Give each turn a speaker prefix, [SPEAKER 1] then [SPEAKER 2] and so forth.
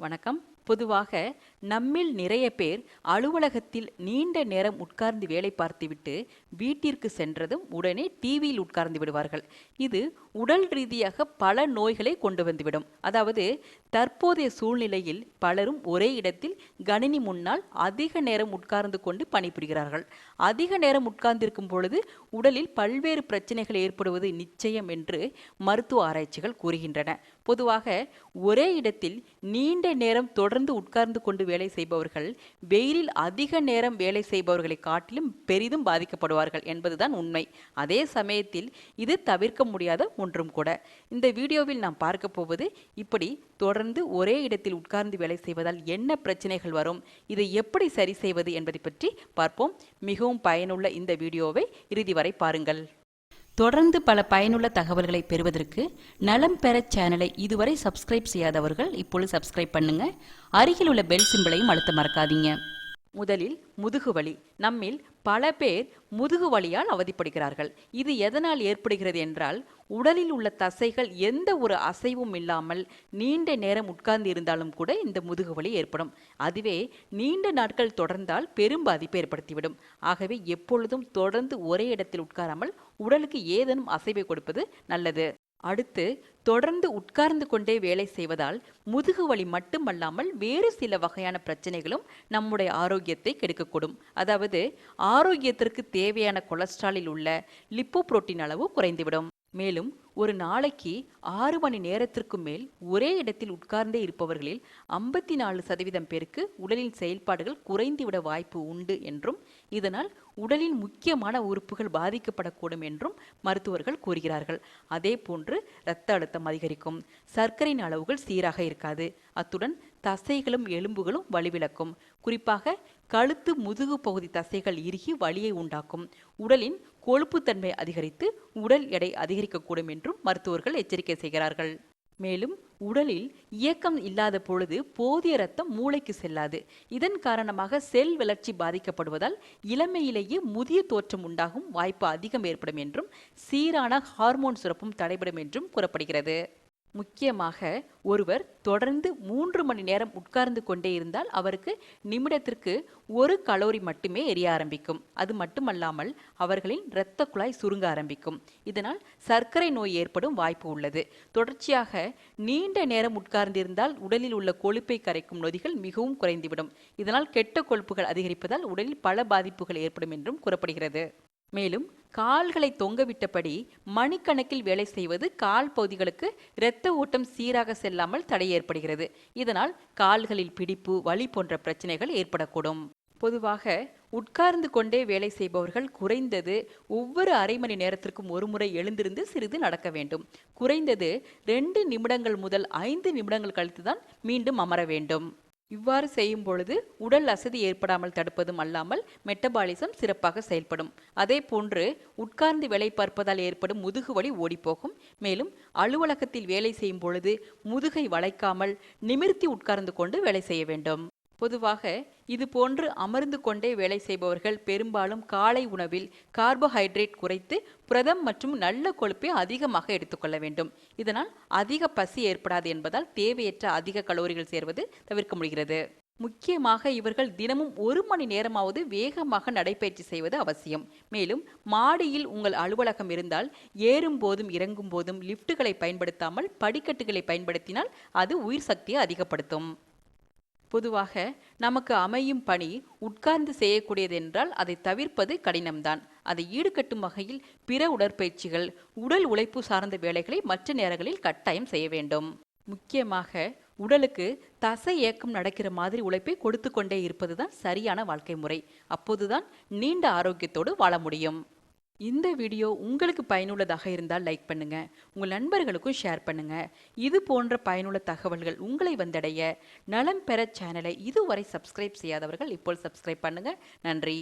[SPEAKER 1] வணக்கம். பொதுவாக நம்மில் நிறைய பேர் அலுவலகத்தில் நீண்ட நேரம் உட்கார்ந்து வேலை பார்த்துவிட்டு வீட்டிற்கு சென்றதும் உடனே டிவியில் உட்கார்ந்து விடுவார்கள். இது உடல் ரீதியாக பல நோய்களை கொண்டு வந்துவிடும். அதாவது தற்போதைய சூழ்நிலையில் பலரும் ஒரே இடத்தில் கணினி முன்னால் அதிக நேரம் உட்கார்ந்து கொண்டு பணிபுரிகிறார்கள். அதிக நேரம் உட்கார்ந்திருக்கும் பொழுது உடலில் பல்வேறு பிரச்சனைகள் ஏற்படுவது நிச்சயம் என்று மருத்துவ ஆராய்ச்சிகள் கூறுகின்றன. பொதுவாக ஒரே இடத்தில் நீண்ட நேரம் தொடர்ந்து உட்கார்ந்து கொண்டு வேலை செய்பவர்கள் வெயிலில் அதிக நேரம் வேலை செய்பவர்களை காட்டிலும் பெரிதும் பாதிக்கப்படுவார்கள் என்பதுதான் உண்மை. அதே சமயத்தில் இது தவிர்க்க முடியாத ஒன்றும் கூட. இந்த வீடியோவில் நாம் பார்க்க போவது இப்படி தொடர்ந்து ஒரே இடத்தில் உட்கார்ந்து வேலை செய்வதால் என்ன பிரச்சனைகள் வரும்? இதை எப்படி சரி செய்வது என்பதை பற்றி பார்ப்போம். மிகவும் பயனுள்ள இந்த வீடியோவை இறுதி வரை பாருங்கள். தொடர்ந்து பல பயனுள்ள தகவல்களை பெறுவதற்கு நலம் பெற சேனலை இதுவரை சப்ஸ்கிரைப் செய்யாதவர்கள் இப்பொழுது சப்ஸ்கிரைப் பண்ணுங்க. அருகில் உள்ள பெல் சிம்பிளையும் அழுத்த மறக்காதீங்க. முதலில் முதுகுவலி நம்மில் பல பேர் முதுகு வலியால் அவதிப்படுகிறார்கள். இது எதனால் ஏற்படுகிறது என்றால் உடலில் உள்ள தசைகள் எந்த ஒரு அசைவும் இல்லாமல் நீண்ட நேரம் உட்கார்ந்து இருந்தாலும் கூட இந்த முதுகு வலி ஏற்படும். அதுவே நீண்ட நாட்கள் தொடர்ந்தால் பெரும் பாதிப்பை ஏற்படுத்திவிடும். ஆகவே எப்பொழுதும் தொடர்ந்து ஒரே இடத்தில் உட்காராமல் உடலுக்கு ஏதேனும் அசைவை கொடுப்பது நல்லது. அடுத்து தொடர்ந்து உட்கார்ந்து கொண்டே வேலை செய்வதால் முதுகு வலி மட்டுமல்லாமல் வேறு சில வகையான பிரச்சனைகளும் நம்முடைய ஆரோக்கியத்தை கெடுக்கக்கூடும். அதாவது ஆரோக்கியத்திற்கு தேவையான கொலஸ்ட்ராலில் உள்ள லிப்போ புரோட்டீன் அளவு குறைந்துவிடும். மேலும் ஒரு நாளைக்கு ஆறு மணி நேரத்திற்கு மேல் ஒரே இடத்தில் உட்கார்ந்தே இருப்பவர்களில் ஐம்பத்தி நாலு சதவீதம் பேருக்கு உடலின் செயல்பாடுகள் குறைந்துவிட வாய்ப்பு உண்டு என்றும் இதனால் உடலின் முக்கியமான உறுப்புகள் பாதிக்கப்படக்கூடும் என்றும் மருத்துவர்கள் கூறுகிறார்கள். அதே போன்று இரத்த அழுத்தம் அதிகரிக்கும். சர்க்கரையின் அளவுகள் சீராக இருக்காது. அத்துடன் தசைகளும் எலும்புகளும் வலிவிளக்கும். குறிப்பாக கழுத்து முதுகு பகுதி தசைகள் இறுகி வலியை உண்டாக்கும். உடலின் கொழுப்புத்தன்மை அதிகரித்து உடல் எடை அதிகரிக்கக்கூடும் என்றும் மருத்துவர்கள் எச்சரிக்கை செய்கிறார்கள். மேலும் உடலில் இயக்கம் இல்லாத பொழுது போதிய ரத்தம் மூளைக்கு செல்லாது. இதன் காரணமாக செல் வளர்ச்சி பாதிக்கப்படுவதால் இளமையிலேயே முதிய தோற்றம் உண்டாகும் வாய்ப்பு அதிகம் ஏற்படும் என்றும் சீரான ஹார்மோன் சுரப்பும் தடைபடும் என்றும் கூறப்படுகிறது. முக்கியமாக ஒருவர் தொடர்ந்து மூன்று மணி நேரம் உட்கார்ந்து கொண்டே இருந்தால் அவருக்கு நிமிடத்திற்கு ஒரு கலோரி மட்டுமே எரிய ஆரம்பிக்கும். அது மட்டுமல்லாமல் அவர்களின் இரத்த குழாய் சுருங்க ஆரம்பிக்கும். இதனால் சர்க்கரை நோய் ஏற்படும் வாய்ப்பு உள்ளது. தொடர்ச்சியாக நீண்ட நேரம் உட்கார்ந்திருந்தால் உடலில் உள்ள கொழுப்பை கரைக்கும் நொதிகள் மிகவும் குறைந்துவிடும். இதனால் கெட்ட கொழுப்புகள் அதிகரிப்பதால் உடலில் பல பாதிப்புகள் ஏற்படும் என்றும் கூறப்படுகிறது. மேலும் கால்களை தொங்கவிட்டபடி மணிக்கணக்கில் வேலை செய்வது கால் பகுதிகளுக்கு இரத்த ஓட்டம் சீராக செல்லாமல் தடை ஏற்படுகிறது. இதனால் கால்களில் பிடிப்பு வலி போன்ற பிரச்சனைகள் ஏற்படக்கூடும். பொதுவாக உட்கார்ந்து கொண்டே வேலை செய்பவர்கள் குறைந்தது ஒவ்வொரு அரை மணி நேரத்திற்கும் ஒரு முறை எழுந்திருந்து சிறிது நடக்க வேண்டும். குறைந்தது ரெண்டு நிமிடங்கள் முதல் ஐந்து நிமிடங்கள் கழித்துதான் மீண்டும் அமர வேண்டும். இவ்வாறு செய்யும் பொழுது உடல் அசதி ஏற்படாமல் தடுப்பதும் அல்லாமல் மெட்டபாலிசம் சிறப்பாக செயல்படும். அதே போன்று உட்கார்ந்து வேலை பார்ப்பதால் ஏற்படும் முதுகு வலி ஓடிப்போகும். மேலும் அலுவலகத்தில் வேலை செய்யும் பொழுது முதுகை வளைக்காமல் நிமிர்த்தி உட்கார்ந்து கொண்டு வேலை செய்ய வேண்டும். பொதுவாக இது போன்று அமர்ந்து கொண்டே வேலை செய்பவர்கள் பெரும்பாலும் காலை உணவில் கார்போஹைட்ரேட் குறைத்து புரதம் மற்றும் நல்ல கொழுப்பை அதிகமாக எடுத்துக்கொள்ள வேண்டும். இதனால் அதிக பசி ஏற்படாது என்பதால் தேவையற்ற அதிக கலோரிகள் சேர்வது தவிர்க்க முடிகிறது. முக்கியமாக இவர்கள் தினமும் ஒரு மணி நேரமாவது வேகமாக நடைபயிற்சி செய்வது அவசியம். மேலும் மாடியில் உங்கள் அலுவலகம் இருந்தால் ஏறும் போதும் இறங்கும் போதும் லிப்டுகளை பயன்படுத்தாமல் படிக்கட்டுகளை பயன்படுத்தினால் அது உயிர் சக்தியை அதிகப்படுத்தும். பொதுவாக நமக்கு அமையும் பணி உட்கார்ந்து செய்யக்கூடியது என்றால் அதை தவிர்ப்பது கடினம்தான். அதை ஈடுகட்டும் வகையில் பிற உடற்பயிற்சிகள் உடல் உழைப்பு சார்ந்த வேலைகளை மற்ற நேரங்களில் கட்டாயம் செய்ய வேண்டும். முக்கியமாக உடலுக்கு தசை இயக்கம் நடக்கிற மாதிரி உழைப்பை கொடுத்து கொண்டே இருப்பதுதான் சரியான வாழ்க்கை முறை. அப்போதுதான் நீண்ட ஆரோக்கியத்தோடு வாழ முடியும். இந்த வீடியோ உங்களுக்கு பயனுள்ளதாக இருந்தால் லைக் பண்ணுங்க உங்கள் நண்பர்களுக்கும் ஷேர் பண்ணுங்க. இது போன்ற பயனுள்ள தகவல்கள் உங்களை வந்தடைய நலம் பெற சேனலை இதுவரை சப்ஸ்கிரைப் செய்யாதவர்கள் இப்போ சப்ஸ்கிரைப் பண்ணுங்க. நன்றி.